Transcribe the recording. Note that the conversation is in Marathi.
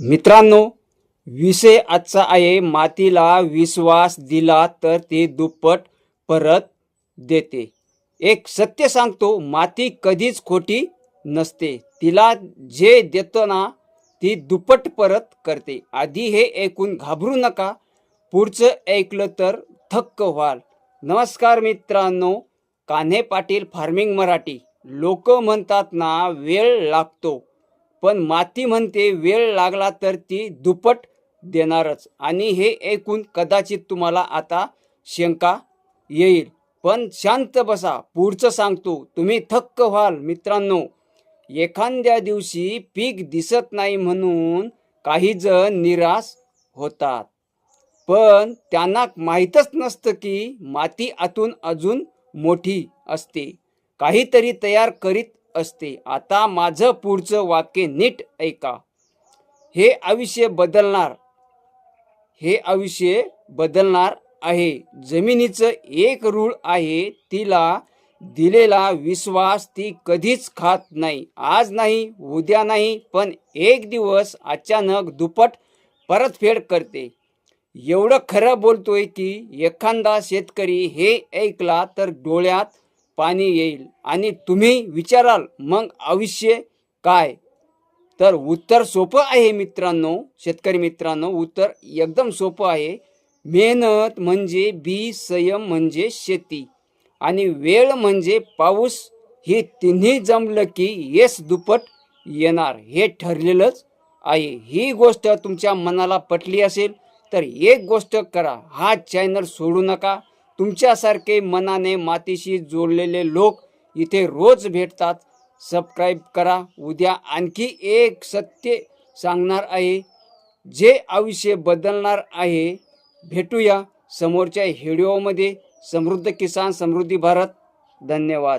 मित्रांनो विषय आजचा आहे मातीला विश्वास दिला तर ते दुप्पट परत देते. एक सत्य सांगतो माती कधीच खोटी नसते. तिला जे देतो ना ती दुप्पट परत करते. आधी हे ऐकून घाबरू नका. पुढचं ऐकलं तर थक्क व्हाल. नमस्कार मित्रांनो कान्हे पाटील फार्मिंग मराठी. लोक म्हणतात ना वेळ लागतो. पण माती म्हणते वेळ लागला तर ती दुप्पट देणारच. आणि हे ऐकून कदाचित तुम्हाला आता शंका येईल. पण शांत बसा पुढचं सांगतो. तुम्ही थक्क व्हाल मित्रांनो. एखाद्या दिवशी पीक दिसत नाही म्हणून काही जण निराश होतात. पण त्यांना माहीतच नसतं की माती आतून अजून मोठी असते. काहीतरी तयार करीत असते. आता माझं पुढचं वाक्य नीट ऐका. हे आयुष्य बदलणार. हे आयुष्य बदलणार आहे. जमिनीचं एक रूळ आहे. तिला दिलेला विश्वास ती कधीच खात नाही. आज नाही उद्या नाही पण एक दिवस अचानक दुप्पट परतफेड करते. एवढं खरं बोलतोय की एखादा शेतकरी हे ऐकला तर डोळ्यात पाणी येईल. आणि तुम्ही विचाराल मग आयुष्य काय? तर उत्तर सोपं आहे मित्रांनो शेतकरी मित्रांनो उत्तर एकदम सोपं आहे. मेहनत म्हणजे बी संयम म्हणजे शेती. आणि वेळ म्हणजे पाऊस हे तिन्ही जमलं की येस दुपट येणार. हे ठरलेलंच आहे. ही गोष्ट तुमच्या मनाला पटली असेल तर एक गोष्ट करा. हा चॅनल सोडू नका. तुमच्यासारखे मनाने मातीशी जोडलेले लोक इथे रोज भेटतात. सबस्क्राईब करा. उद्या आणखी एक सत्य सांगणार आहे. जे आयुष्य बदलणार आहे. भेटूया समोरच्या व्हिडिओमध्ये. समृद्ध किसान समृद्धी भारत. धन्यवाद.